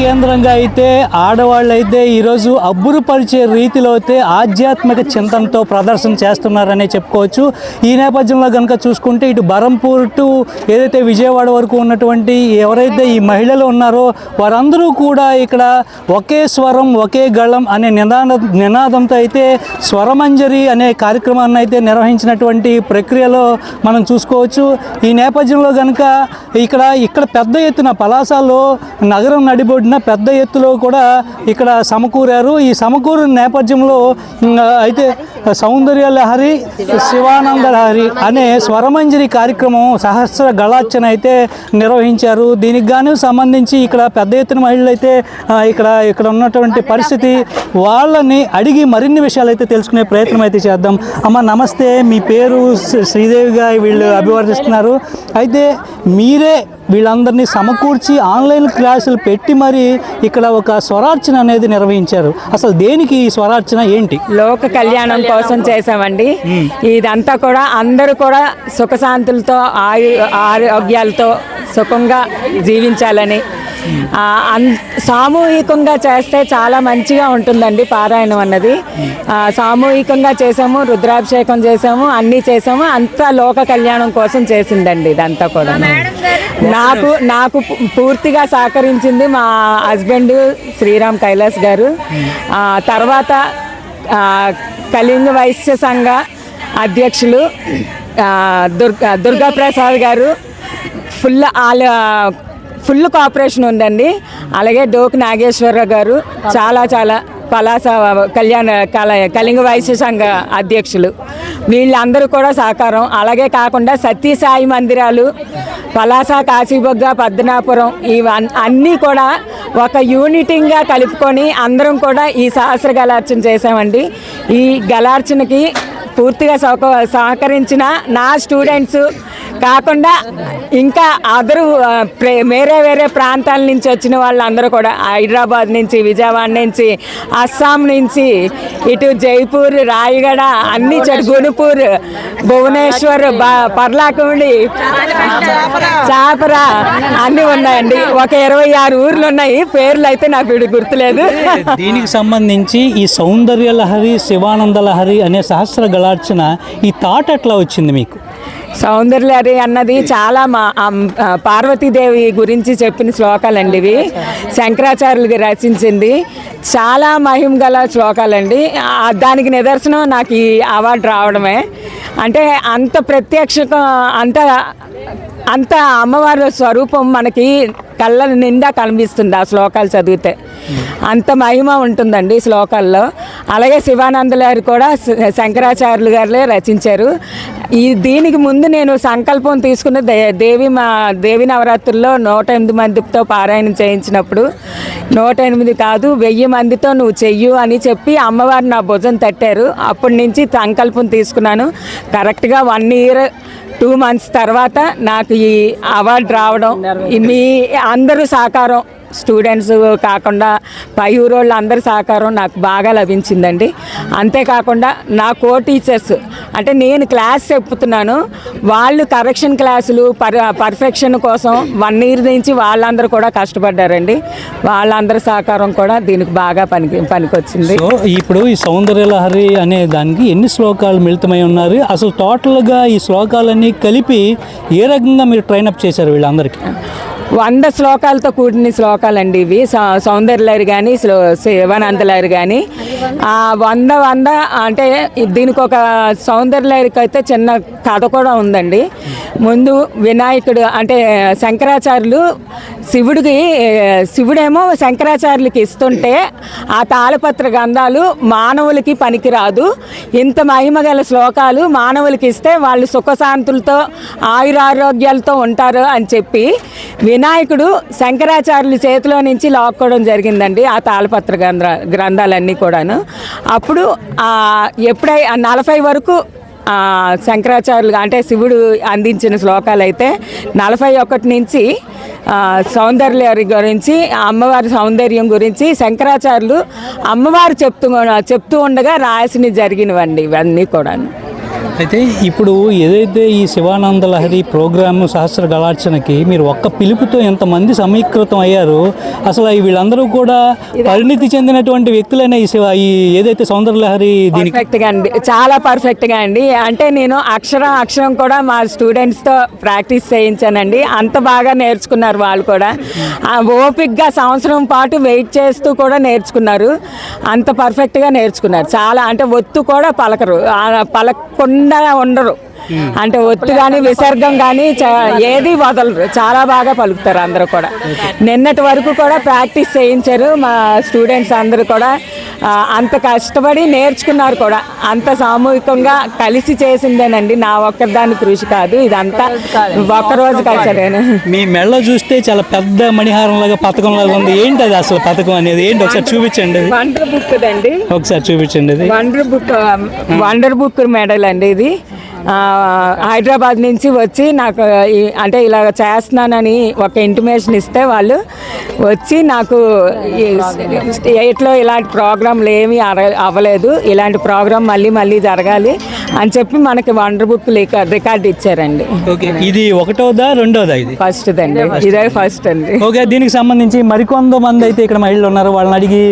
కేంద్రంగా అయితే ఆడవాళ్ళైతే అయితే ఈరోజు అబ్బురుపరిచే రీతిలో అయితే ఆధ్యాత్మిక చింతనతో ప్రదర్శన చేస్తున్నారనే చెప్పుకోవచ్చు. ఈ నేపథ్యంలో కనుక చూసుకుంటే ఇటు బరంపూర్ టు ఏదైతే విజయవాడ వరకు ఉన్నటువంటి ఎవరైతే ఈ మహిళలు ఉన్నారో వారందరూ కూడా ఇక్కడ ఒకే స్వరం ఒకే గళం అనే నినాద నినాదంతో అయితే స్వరమంజరి అనే కార్యక్రమాన్ని అయితే నిర్వహించినటువంటి ప్రక్రియలో మనం చూసుకోవచ్చు. ఈ నేపథ్యంలో కనుక ఇక్కడ ఇక్కడ పెద్ద ఎత్తున పలాసాలో నగరం నడిబొడ్డిన పెద్ద ఎత్తులో కూడా ఇక్కడ సమకూరారు. ఈ సమకూరు నేపథ్యంలో అయితే సౌందర్య లహరి శివానంద లహరి అనే స్వరమంజరి కార్యక్రమం సహస్ర గళార్చన అయితే నిర్వహించారు. దీనికి గాను సంబంధించి ఇక్కడ పెద్ద ఎత్తున మహిళలు అయితే ఇక్కడ ఇక్కడ ఉన్నటువంటి పరిస్థితి వాళ్ళని అడిగి మరిన్ని విషయాలు అయితే తెలుసుకునే ప్రయత్నం అయితే చేద్దాం. అమ్మ నమస్తే. మీ పేరు శ్రీ- శ్రీదేవిగా వీళ్ళు అభివర్తిస్తున్నారు అయితే మీరే వీళ్ళందరినీ సమకూర్చి ఆన్లైన్ క్లాసులు పెట్టి మరి ఇక్కడ ఒక స్వరార్చన అనేది నిర్వహించారు. అసలు దేనికి ఈ స్వరార్చన ఏంటి? లోక కళ్యాణం కోసం చేసామండి ఇదంతా కూడా అందరూ కూడా సుఖశాంతులతో ఆయు ఆరోగ్యాలతో సుఖంగా జీవించాలని సామూహికంగా చేస్తే చాలా మంచిగా ఉంటుందండి పారాయణం అన్నది. సామూహికంగా చేసాము రుద్రాభిషేకం చేసాము అన్నీ చేసాము అంతా లోక కళ్యాణం కోసం చేసిందండి ఇదంతా కూడా. నాకు నాకు పూర్తిగా సహకరించింది మా హస్బెండ్ శ్రీరామ్ కైలాస్ గారు. తర్వాత కళింగ వైశ్య సంఘ అధ్యక్షులు దుర్గా దుర్గా ప్రసాద్ గారు ఫుల్ ఆల్ ఫుల్ కోఆపరేషన్ ఉందండి. అలాగే డోక్ నాగేశ్వరరావు గారు చాలా చాలా పలాస కళ్యాణ కల కళింగ వైశ్య సంఘ అధ్యక్షులు. వీళ్ళందరూ కూడా సహకారం. అలాగే కాకుండా సత్యసాయి మందిరాలు పలాస కాశీబొగ్గ పద్మనాపురం ఇవన్నీ అన్నీ కూడా ఒక యూనిటింగ్గా కలుపుకొని అందరం కూడా ఈ సహస్ర గలార్చన చేసామండి ఈ గలార్చనకి పూర్తిగా సహక సహకరించిన నా స్టూడెంట్స్ కాకుండా ఇంకా అదరు ప్రే- వేరే వేరే ప్రాంతాల నుంచి వచ్చిన వాళ్ళందరూ కూడా హైదరాబాద్ నుంచి విజయవాడ నుంచి అస్సాం నుంచి ఇటు జైపూర్ రాయగడ అన్ని చోట గుణపూర్ భువనేశ్వర్ బ- చాపర చాపరా అన్నీ ఉన్నాయండి. ఒక ఇరవై ఆరు ఊర్లు ఉన్నాయి. పేర్లు అయితే నాకు ఇప్పుడు గుర్తులేదు. దీనికి సంబంధించి ఈ సౌందర్య లహరి శివానంద లహరి అనే సహస్ర గళార్చన ఈ థాట్ ఎట్లా వచ్చింది మీకు? సౌందర్యలహరి అన్నది చాలా మా పార్వతీదేవి గురించి చెప్పిన శ్లోకాలండి ఇవి. శంకరాచార్యులు రచించింది. చాలా మహిమ గల శ్లోకాలండి. దానికి నిదర్శనం నాకు ఈ అవార్డు రావడమే. అంటే అంత ప్రత్యక్ష అంత అంత అమ్మవారి స్వరూపం మనకి కళ్ళ నిండా కనిపిస్తుంది ఆ శ్లోకాలు చదివితే. అంత మహిమ ఉంటుందండి శ్లోకాల్లో. అలాగే శివానంద గారు కూడా శ- శంకరాచార్యులు గారులే రచించారు. ఈ దీనికి ముందు నేను సంకల్పం తీసుకున్న దే- దేవి మా దేవి నవరాత్రుల్లో నూట ఎనిమిది మందితో పారాయణం చేయించినప్పుడు నూట ఎనిమిది కాదు వెయ్యి మందితో నువ్వు చెయ్యు అని చెప్పి అమ్మవారు నా భుజం తట్టారు. అప్పటి నుంచి సంకల్పం తీసుకున్నాను. కరెక్ట్గా వన్ ఇయర్ టూ మంత్స్ తర్వాత నాకు ఈ అవార్డు రావడం మీ అందరూ సహకారం స్టూడెంట్స్ కాకుండా పై ఊరోళ్ళు అందరి సహకారం నాకు బాగా లభించిందండి. అంతేకాకుండా నా కో టీచర్స్ అంటే నేను క్లాస్ చెప్పుతున్నాను వాళ్ళు కరెక్షన్ క్లాసులు పర్ పర్ఫెక్షన్ కోసం వన్ ఇయర్ నుంచి వాళ్ళందరూ కూడా కష్టపడ్డారండి. వాళ్ళందరి సహకారం కూడా దీనికి బాగా పనికి పనికొచ్చింది. ఇప్పుడు ఈ సౌందర్య లహరి అనే దానికి ఎన్ని శ్లోకాలు మిళితమై ఉన్నారు? అసలు టోటల్గా ఈ శ్లోకాలన్నీ కలిపి ఏ రకంగా మీరు ట్రైనప్ చేశారు వీళ్ళందరికీ? వంద శ్లోకాలతో కూడిన శ్లోకాలండి ఇవి. సౌ- సౌందర్యలహరి కానీ శివానందలహరి కానీ ఆ వంద వంద అంటే దీనికి ఒక సౌందర్యలహరికి అయితే చిన్న కథ కూడా ఉందండి. ముందు వినాయకుడు అంటే శంకరాచార్యులు శివుడికి శివుడేమో శంకరాచార్యులకి ఇస్తుంటే ఆ తాళపత్ర గంధాలు మానవులకి పనికిరాదు. ఇంత మహిమ గల శ్లోకాలు మానవులకి ఇస్తే వాళ్ళు సుఖశాంతులతో ఆయురారోగ్యాలతో ఉంటారు అని చెప్పి వినాయకుడు శంకరాచార్యుల చేతిలో నుంచి లాక్కోవడం జరిగిందండి ఆ తాళపత్ర గ్రంథ గ్రంథాలన్నీ కూడాను. అప్పుడు ఎప్పుడై ఆ నలభై వరకు శంకరాచార్యులు అంటే శివుడు అందించిన శ్లోకాలు అయితే నలభై ఒకటి నుంచి సౌందర్య గురించి అమ్మవారి సౌందర్యం గురించి శంకరాచార్యులు అమ్మవారు చెప్తూ చెప్తూ ఉండగా రాసిన జరిగినవండి ఇవన్నీ కూడాను. అయితే ఇప్పుడు ఏదైతే ఈ శివానంద లహరి ప్రోగ్రామ్ సహస్ర గలార్చనకి మీరు ఒక్క పిలుపుతో ఎంతమంది సమీకృతం అయ్యారు అసలు వీళ్ళందరూ కూడా పరిణితి చెందినటువంటి వ్యక్తులైన ఈ శివ ఈ ఏదైతే సౌందర్య లహరి పర్ఫెక్ట్గా అండి. చాలా పర్ఫెక్ట్గా అండి. అంటే నేను అక్షరం అక్షరం కూడా మా స్టూడెంట్స్తో ప్రాక్టీస్ చేయించానండి. అంత బాగా నేర్చుకున్నారు వాళ్ళు కూడా. ఓపిక్గా సంవత్సరం పాటు వెయిట్ చేస్తూ కూడా నేర్చుకున్నారు. అంత పర్ఫెక్ట్గా నేర్చుకున్నారు. చాలా అంటే ఒత్తు కూడా పలకరు. ఆ ఉండగా ఉండరు అంటే ఒత్తు కానీ విసర్గం కానీ ఏది వదలరు. చాలా బాగా పలుకుతారు అందరూ కూడా. నిన్నటి వరకు కూడా ప్రాక్టీస్ చేయించారు మా స్టూడెంట్స్ అందరూ కూడా. అంత కష్టపడి నేర్చుకున్నారు కూడా. అంత సామూహికంగా కలిసి చేసిందేనండి. నా ఒక్కదాని కృషి కాదు. ఇదంతా ఒక్కరోజు కలిసాను. మీ మెళ్ళ చూస్తే చాలా పెద్ద మణిహారం లాగా పథకం లాగా ఉంది. ఏంటి అది అసలు పథకం అనేది? ఏంటి? ఒకసారి చూపించండి అది. వండర్ బుక్ అండి ఒకసారి చూపించండి అది. Wonder book wonder book medal అండి ఇది. హైదరాబాద్ నుంచి వచ్చి నాకు అంటే ఇలా చేస్తున్నానని ఒక ఇంటిమేషన్ ఇస్తే వాళ్ళు వచ్చి నాకు ఎయిట్లో ఇలాంటి ప్రోగ్రాంలు ఏమీ అవ్వలేదు. ఇలాంటి ప్రోగ్రాం మళ్ళీ మళ్ళీ జరగాలి అని చెప్పి మనకి వండర్ బుక్ రికార్డ్ ఇచ్చారండి. ఓకే ఇది ఒకటోదా రెండోదా ఇది? ఫస్ట్ అండి ఇదే ఫస్ట్. అండి ఓకే దీనికి సంబంధించి మరికొంతమంది అయితే ఇక్కడ మహిళలు ఉన్నారు. వాళ్ళని అడిగి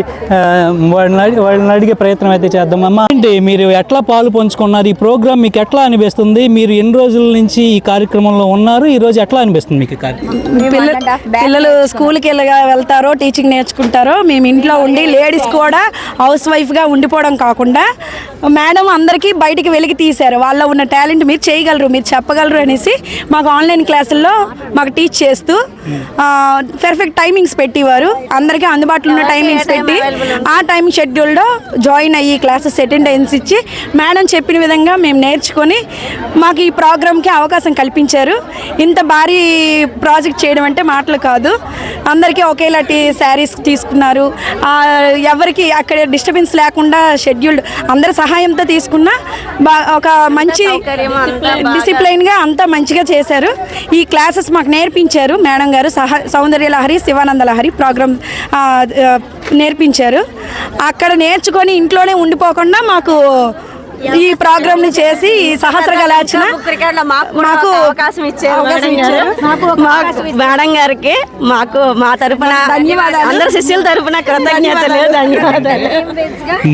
వాళ్ళని అడిగి వాళ్ళని అడిగే ప్రయత్నం అయితే చేద్దాం. అమ్మా ఏంటి మీరు ఎట్లా పాలు పంచుకున్నారు? ఈ ప్రోగ్రామ్ మీకు ఎట్లా అనిపిస్తుంది. మీరు ఎన్ని రోజుల నుంచి ఈ కార్యక్రమంలో ఉన్నారు? ఈ రోజు ఎట్లా అనిపిస్తుంది మీకు ఈ కార్యక్రమం? పిల్లలు స్కూల్కి వెళ్ళగా వెళ్తారో టీచింగ్ నేర్చుకుంటారో మేము ఇంట్లో ఉండి లేడీస్ కూడా హౌస్ వైఫ్గా ఉండిపోవడం కాకుండా మేడం అందరికీ బయటికి వెలికి తీశారు. వాళ్ళ ఉన్న టాలెంట్ మీరు చేయగలరు మీరు చెప్పగలరు అనేసి మాకు ఆన్లైన్ క్లాసుల్లో మాకు టీచ్ చేస్తూ పర్ఫెక్ట్ టైమింగ్స్ పెట్టేవారు. అందరికీ అందుబాటులో ఉన్న టైమింగ్స్ పెట్టి ఆ టైం షెడ్యూల్లో జాయిన్ అయ్యి క్లాసెస్ అటెండెన్స్ ఇచ్చి మేడం చెప్పిన విధంగా మేము నేర్చుకొని మాకు ఈ ప్రోగ్రామ్కి అవకాశం కల్పించారు. ఇంత భారీ ప్రాజెక్ట్ చేయడం అంటే మాటలు కాదు. అందరికీ ఒకేలాంటి శారీస్ తీసుకున్నారు. ఎవరికి అక్కడ డిస్టర్బెన్స్ లేకుండా షెడ్యూల్డ్ అందరి సహాయంతో తీసుకున్న ఒక మంచి డిసిప్లైన్గా అంతా మంచిగా చేశారు. ఈ క్లాసెస్ మాకు నేర్పించారు. మేడం గారు సహ సౌందర్య లహరి శివానంద లహరి ప్రోగ్రామ్ నేర్పించారు. అక్కడ నేర్చుకొని ఇంట్లోనే ఉండిపోకుండా మాకు ఈ ప్రోగ్రామ్ని చేసి ఈ సహస్ర కళార్చన మాకు అవకాశం ఇచ్చారు. మేడం గారికి మాకు మా తరపున ధన్యవాదాలు. అందరు శిష్యుల తరపున కృతజ్ఞతలు. ధన్యవాదాలు.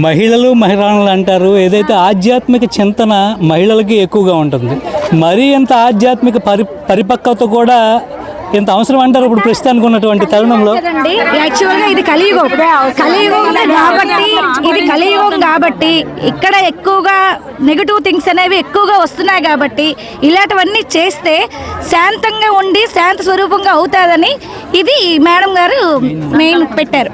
మహిళలు మహిళలు అంటారు. ఏదైతే ఆధ్యాత్మిక చింతన మహిళలకి ఎక్కువగా ఉంటుంది మరీ ఇంత ఆధ్యాత్మిక పరి పరిపక్వత కూడా ఇంత అవసరం అంటారు ఇప్పుడు ప్రస్తుతానికి ఉన్నటువంటి తరుణంలో? ఇది కలియుగం. కలియుగం కాబట్టి ఇది కలియుగం కాబట్టి ఇక్కడ ఎక్కువగా నెగిటివ్ థింగ్స్ అనేవి ఎక్కువగా వస్తున్నాయి కాబట్టి ఇలాంటివన్నీ చేస్తే శాంతంగా ఉండి శాంత స్వరూపంగా అవుతాదని ఇది మేడం గారు మెయిన్ పెట్టారు.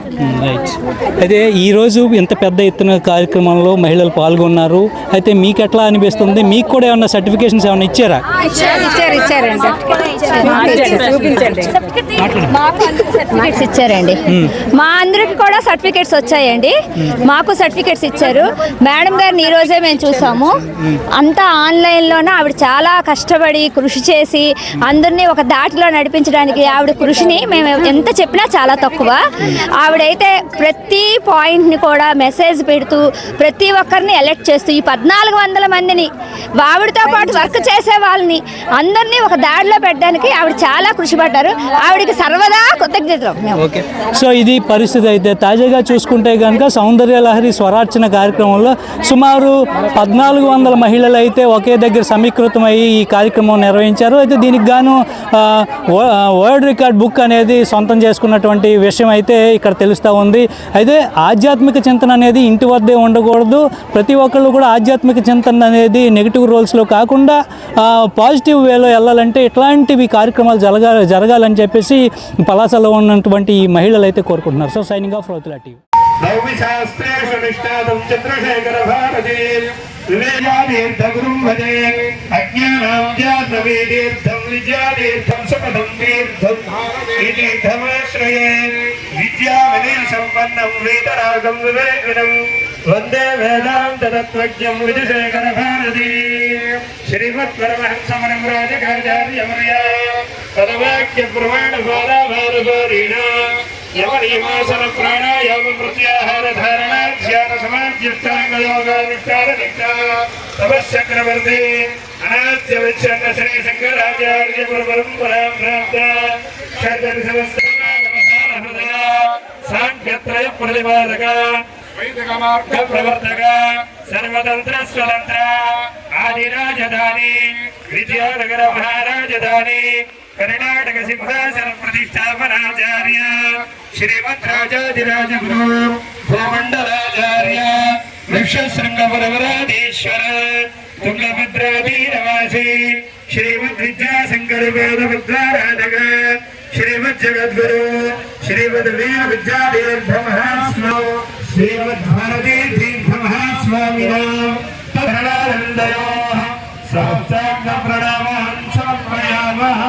అయితే ఈరోజు ఇంత పెద్ద ఎత్తున కార్యక్రమంలో మహిళలు పాల్గొన్నారు. అయితే మీకు ఎట్లా అనిపిస్తుంది? మీకు కూడా ఏమన్నా సర్టిఫికేషన్స్ ఏమైనా ఇచ్చారా ఇచ్చారు ఇచ్చారండి. మాకు అందుకు సర్టిఫికేట్స్ ఇచ్చారండి. మా అందరికి కూడా సర్టిఫికేట్స్ వచ్చాయండి. మాకు సర్టిఫికేట్స్ ఇచ్చారు. మేడం గారిని ఈ రోజే మేము చూసాము. అంతా ఆన్లైన్లోనే ఆవిడ చాలా కష్టపడి కృషి చేసి అందరినీ ఒక దాటిలో నడిపించడానికి ఆవిడ కృషిని మేము ఎంత చెప్పినా చాలా తక్కువ. ఆవిడైతే ప్రతి పాయింట్ని కూడా మెసేజ్ పెడుతూ ప్రతి ఒక్కరిని ఎలెక్ట్ చేస్తూ ఈ పద్నాలుగు వందల మందిని ఆవిడతో పాటు వర్క్ చేసే వాళ్ళని అందరినీ ఒక దాడిలో పెట్టడానికి ఆవిడ చాలా కృషి పడ్డారు. ఆవిడకి సర్వదా కృతజ్ఞతలు చేద్దాం ఓకే. సో ఇది పరిస్థితి అయితే తాజాగా చూసుకుంటే కనుక సౌందర్య లహరి స్వరార్చన కార్యక్రమంలో సుమారు పద్నాలుగు వందల మహిళలు అయితే ఒకే దగ్గర సమీకృతమై ఈ కార్యక్రమం నిర్వహించారు. అయితే దీనికి గాను వ- వరల్డ్ రికార్డ్ బుక్ అనేది సొంతం చేసుకున్నటువంటి విషయం అయితే ఇక్కడ తెలుస్తూ ఉంది. అయితే ఆధ్యాత్మిక చింతన అనేది ఇంటి వద్దే ఉండకూడదు. ప్రతి ఒక్కళ్ళు కూడా ఆధ్యాత్మిక చింతన అనేది నెగిటివ్ రోల్స్లో కాకుండా పాజిటివ్ వేలో వెళ్ళాలంటే ఇట్లాంటివి కార్యక్రమాలు జరగాలి జరగాలని చెప్పేసి పలాసలో ఉన్నటువంటి ఈ మహిళలు అయితే కోరుకుంటున్నారు. So signing off Rothula TV. విద్యా వినయ సంపన్నం వేదరాగం వివేకినం వందే వేదాంత తత్వజ్ఞం విజయశేఖర భారతి శ్రీమత్ పరమహంసమనం రాజకాచార్యవర్య పదవాక్య ప్రమాణ భారాభారభారీణ యమనియమాసన ప్రాణాయామ ప్రత్యాహార ధారణ ధ్యాన సమాధ్యష్టాంగ యోగానుష్ఠాన నిష్ఠా తపశ్చక్రవర్తి అనాద్య విచ్ఛన్న శ్రీ శంకరాచార్య గురు పరంపరా ప్రాప్త షడ్దరి సమస్త సాంఖ్యత్రయ ప్రతిపాదక వైదిక ప్రవర్తక సర్వతంత్ర స్వతంత్ర ఆది రాజధాని విజయనగర మహారాజధాని కర్ణాటక సింహాసన ప్రతిష్టాపనాచార్య శ్రీమద్ రాజాదిరాజ గురు భూమండలాచార్య వృక్షశృంగపురవరాధీశ్వర తుంగభద్రాధీనవాసి శ్రీమద్ విద్యాశంకర వేద విద్వారాధక శ్రీమద్ జగద్గురు శ్రీమద్ వీర విద్యాతీర్థ మహాస్వామి श्रीमद्भारती तीर्थमहास्वामिनां तरणन्दयोः सहस्राङ्गप्रणामः समर्पयामः